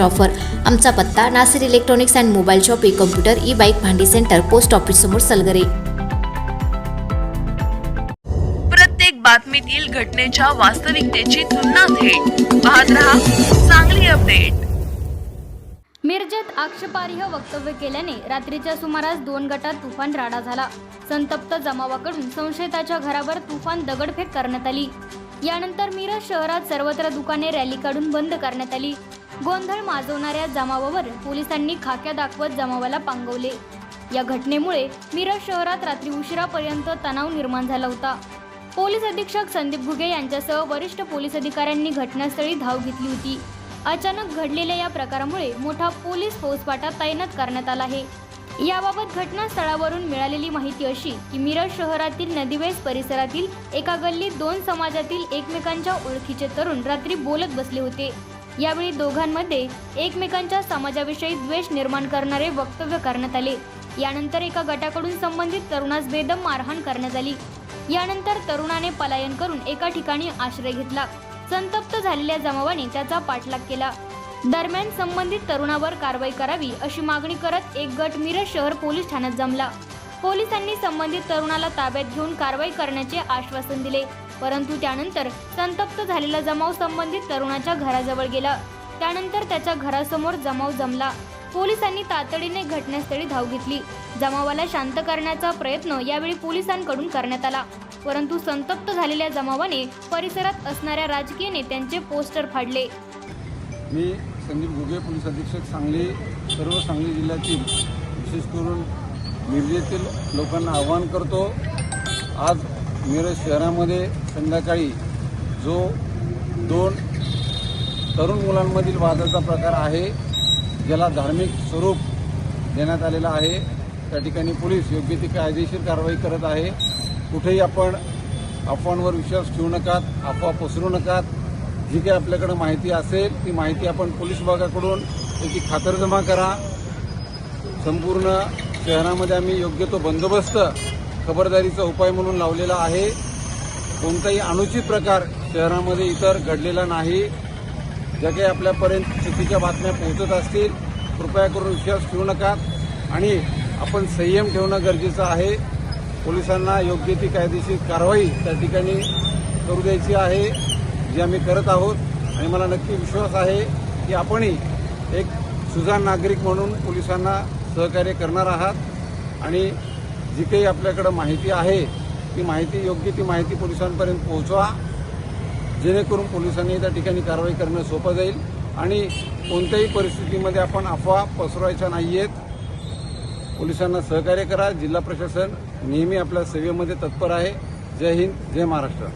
Offer. आमचा पत्ता Nasir electronics and mobile shop E computer E bike भांडी centre post office समोर सलगरे. प्रत्येक बातमीतील घटनेच्या वास्तविकतेची तुलना थेट. पाहत रहा चांगली अपडेट. मिरजेत आक्षेपार्ह वक्तव्य केल्याने रात्रीच्या सुमारास दोन गटात तुफान राडा झाला. संतप्त जमावाकडून संशयिताच्या घरावर तुफान दगडफेक करण्यात आली. यानंतर मिरज शहरात सर्वत्र दुकाने रॅली काढून बंद करण्यात आली. गोंधळ माजवणाऱ्या जमावावर पोलिसांनी खाक्या दाखवत जमावाला पांगवले. या घटनेमुळे मिरज शहरात रात्री उशिरापर्यंत तणाव निर्माण झाला होता. पोलीस अधीक्षक संदीप घुगे यांच्यासह वरिष्ठ पोलीस अधिकाऱ्यांनी घटनास्थळी धाव घेतली होती. अचानक घडलेल्या या प्रकारामुळे मोठा पोलीस फौजफाटा तैनात करण्यात आला आहे. याबाबत घटनास्थळावरून मिळालेली माहिती अशी की मिरज शहरातील नदीवेस परिसरातील एका गल्लीत दोन समाजातील एकमेकांच्या ओळखीचे तरुण रात्री बोलत बसले होते. यावेळी दोघांमध्ये एकमेकांच्या समाजाविषयी द्वेष निर्माण करणारे वक्तव्य करण्यात आले. यानंतर एका गटाकडून संबंधित तरुणास बेदम मारहाण करण्यात आली. यानंतर तरुणाने पलायन करून एका ठिकाणी आश्रय घेतला. संतप्त झालेल्या जमावाने त्याचा पाठलाग केला. दरम्यान संबंधित तरुणावर कारवाई करावी अशी मागणी करत एक गट मिरज शहर पोलीस ठाण्यात जमला. पोलिसांनी संबंधित तरुणाला ताब्यात घेऊन कारवाई करण्याचे आश्वासन दिले. परंतु त्यानंतर संतप्त झालेला जमाव संबंधित तरुणाच्या घराजवळ गेला. त्यानंतर त्याच्या घरासमोर जमाव जमला. पोलिसांनी तातडीने घटनास्थळी धाव घेतली. जमावाला शांत करण्याचा प्रयत्न यावेळी पोलिसांकडून करण्यात आला. परंतु संतप्त झालेल्या जमावाने परिसरात असणाऱ्या राजकीय नेत्यांचे पोस्टर फाडले. मी संदीप घुगे पोलीस अधीक्षक सांगली सर्व सांगली जिल्ह्यातील विशेष करून मिरजेतील लोकांना आवाहन करतो. आज मिरज शहरामध्ये संध्याकाळी जो दोन तरुण मुलांमधील वादाचा प्रकार आहे ज्याला धार्मिक स्वरूप देण्यात आलेलं आहे त्या ठिकाणी पोलीस योग्य ती कायदेशीर कारवाई करत आहे. कुठेही आपण अफवांवर विश्वास ठेवू नकात अफवा पसरू नकात. जी काही आपल्याकडं माहिती असेल ती माहिती आपण पोलीस विभागाकडून त्याची खातरजमा करा. संपूर्ण शहरामध्ये आम्ही योग्य तो बंदोबस्त खबरदारीचा उपाय म्हणून लावलेला आहे. कोणताही अनुचित प्रकार शहरामध्ये इतर घडलेला नाही. ज्या काही आपल्यापर्यंत चुकीच्या बातम्या पोहोचत असतील कृपया करून विश्वास ठेवू नका. आणि आपण संयम ठेवणं गरजेचं आहे. पोलिसांना योग्य ती कायदेशीर कारवाई त्या ठिकाणी करू द्यायची आहे जी आम्ही करत आहोत. आणि मला नक्की विश्वास आहे की आपणही एक सुजाण नागरिक म्हणून पोलिसांना सहकार्य करणार आहात. आणि जी काही आपल्याकडं माहिती आहे ती माहिती योग्य ती माहिती पोलिसांपर्यंत पोहोचवा. जेणेकरून पोलिसांनी त्या ठिकाणी कारवाई करणं सोपं जाईल आणि कोणत्याही परिस्थितीमध्ये आपण अफवा पसरवायच्या नाही आहेत पोलिसांना सहकार्य करा. जिल्हा प्रशासन नेहमी आपल्या सेवेमध्ये तत्पर आहे. जय हिंद जय महाराष्ट्र.